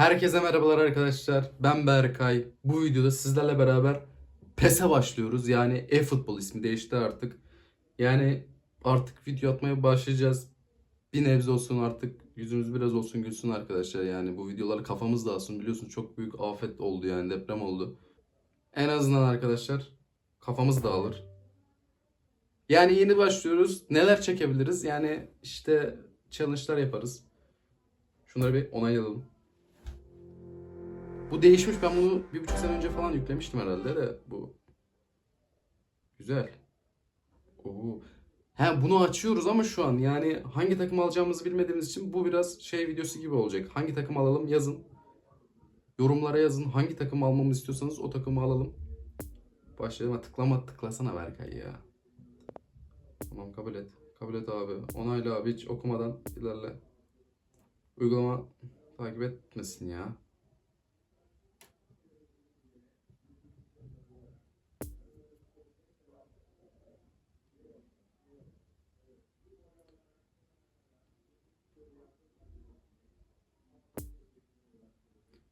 Herkese merhabalar arkadaşlar. Ben Berkay. Bu videoda sizlerle beraber PES'e başlıyoruz. Yani e-futbol ismi değişti artık. Yani artık video atmaya başlayacağız. Bir nebze olsun artık yüzümüz biraz olsun gülsün arkadaşlar. Yani bu videoları kafamız dağılsın. Biliyorsunuz çok büyük afet oldu yani deprem oldu. En azından arkadaşlar kafamız dağılır. Yani yeni başlıyoruz. Neler çekebiliriz? Yani işte challenge'lar yaparız. Şunları bir onaylayalım. Bu değişmiş. Ben bunu bir buçuk sene önce falan yüklemiştim herhalde de bu. Güzel. Oo. He bunu açıyoruz ama şu an yani hangi takım alacağımızı bilmediğimiz için bu biraz şey videosu gibi olacak. Hangi takım alalım yazın. Yorumlara yazın. Hangi takım almamı istiyorsanız o takımı alalım. Başlayalım. Tıklama tıklasana Berkay ya. Tamam kabul et. Kabul et abi. Onayla abi hiç okumadan ilerle. Uygulama takip etmesin ya.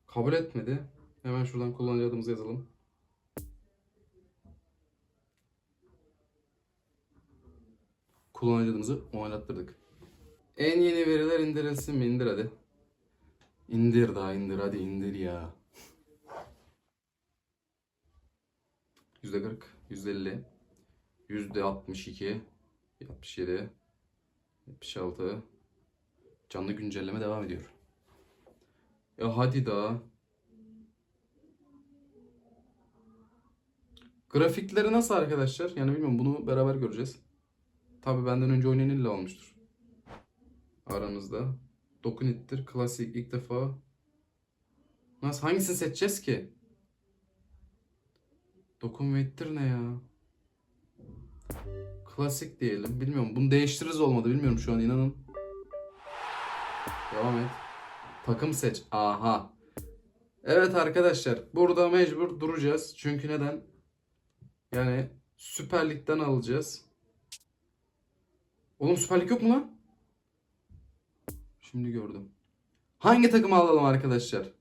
Kabul etmedi. Hemen şuradan kullanıcı adımızı yazalım. Kullanıcı adımızı onaylattırdık. En yeni veriler indirilsin mi? İndir hadi. İndir daha indir hadi indir ya. %40, %50, %62, 67, 76. Canlı güncelleme devam ediyor. Ya hadi daha. Grafikleri nasıl arkadaşlar? Yani bilmiyorum bunu beraber göreceğiz. Tabi benden önce oynayan illa olmuştur. Aranızda. Dokunittir, klasik ilk defa. Nasıl hangisini seçeceğiz ki? Dokunmate'tir ne ya? Klasik diyelim. Bilmiyorum. Bunu değiştiririz olmadı. Bilmiyorum şu an inanın. Devam et. Takım seç. Aha. Evet arkadaşlar. Burada mecbur duracağız. Çünkü neden? Yani Süper Lig'den alacağız. Oğlum Süper Lig yok mu lan? Şimdi gördüm. Hangi takımı alalım arkadaşlar?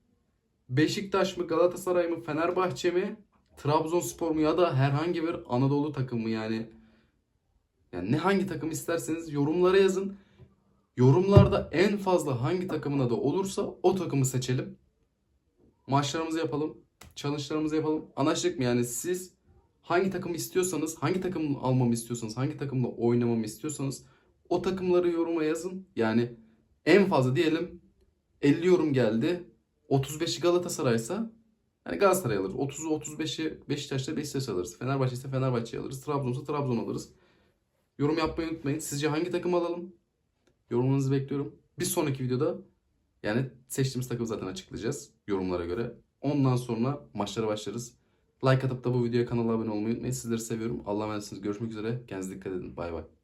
Beşiktaş mı, Galatasaray mı, Fenerbahçe mi, Trabzonspor mu ya da herhangi bir Anadolu takımı yani. Yani ne hangi takım isterseniz yorumlara yazın. Yorumlarda en fazla hangi takımın adı olursa o takımı seçelim. Maçlarımızı yapalım. Challenge'larımızı yapalım. Anlaştık mı? Yani siz hangi takımı istiyorsanız, hangi takım almamı istiyorsanız, hangi takımla oynamamı istiyorsanız o takımları yoruma yazın. Yani en fazla diyelim 50 yorum geldi. 35'i Galatasaray'sa hani Galatasaray alırız. 30'u 35'i Beşiktaş'ta Beşiktaş alırız. Fenerbahçe ise Fenerbahçe alırız. Trabzon'sa Trabzon alırız. Yorum yapmayı unutmayın. Sizce hangi takım alalım? Yorumlarınızı bekliyorum. Bir sonraki videoda yani seçtiğimiz takımı zaten açıklayacağız yorumlara göre. Ondan sonra maçlara başlarız. Like atıp da bu videoya kanala abone olmayı unutmayın. Sizleri seviyorum. Allah'a emanetsiniz. Görüşmek üzere. Kendinize dikkat edin. Bay bay.